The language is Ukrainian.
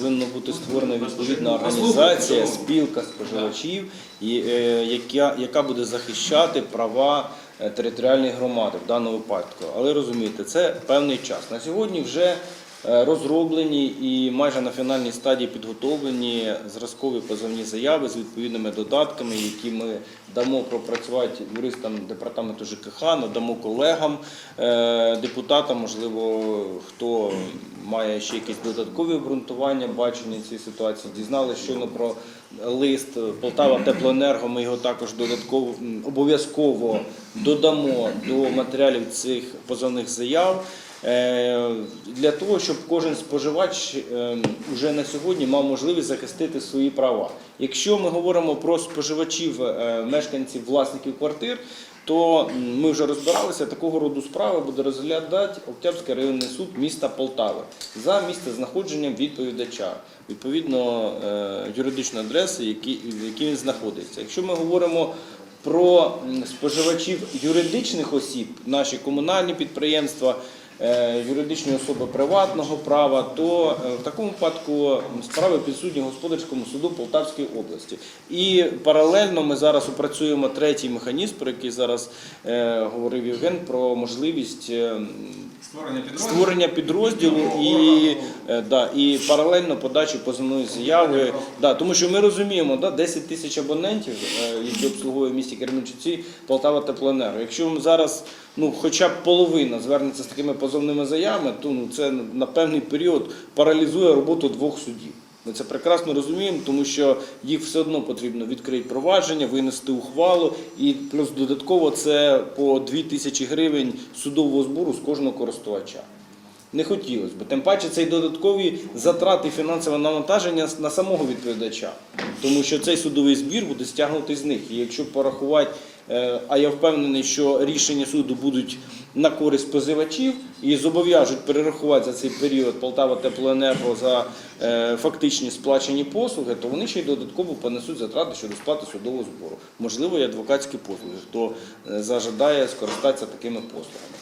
Повинна бути створена відповідна організація, спілка споживачів, е, яка, яка буде захищати права е, територіальної громади в даному випадку. Але розумієте, це певний час. На сьогодні вже розроблені і майже на фінальній стадії підготовлені зразкові позовні заяви з відповідними додатками, які ми дамо пропрацювати юристам департаменту ЖКХ, надамо колегам, е, депутатам, можливо, хто має ще якісь додаткові обґрунтування, бачення цієї ситуації. Дізналися щойно про лист Полтава Теплоенерго. Ми його також додатково обов'язково додамо до матеріалів цих позовних заяв. Е, Для того, щоб кожен споживач вже на сьогодні мав можливість захистити свої права. Якщо ми говоримо про споживачів, е, мешканців, власників квартир, то ми вже розбиралися, такого роду справи буде розглядати Октябрський районний суд міста Полтави за місце знаходження відповідача, відповідно е, юридичної адреси, в якій він знаходиться. Якщо ми говоримо про споживачів юридичних осіб, наші комунальні підприємства, юридичні особи приватного права, то е, в такому випадку справи підсудні господарському суду Полтавської області. І паралельно ми зараз опрацюємо третій механізм, про який зараз е, говорив Євген, про можливість. е, Створення підрозділу. І, е, да, і паралельно подачі позовної заяви. Да, тому що ми розуміємо, да, 10 тисяч абонентів, е, які обслуговує в місті Кременчуці, Полтава Теплоенерго. Якщо ми зараз ну, хоча б половина звернеться з такими позовними заявами, то ну, це на певний період паралізує роботу двох судів. Ми це прекрасно розуміємо, тому що їх все одно потрібно відкрити провадження, винести ухвалу, і плюс додатково це по 2 тисячі гривень судового збору з кожного користувача. Не хотілося б. Тим паче це й додаткові затрати фінансове навантаження на самого відповідача, тому що цей судовий збір буде стягнутий з них. І якщо порахувати, а я впевнений, що рішення суду будуть на користь позивачів і зобов'яжуть перерахувати за цей період Полтава Теплоенерго за е, фактичні сплачені послуги, то вони ще й додатково понесуть затрати щодо сплати судового збору. Можливо, і адвокатські послуги, хто е, зажадає скористатися такими послугами.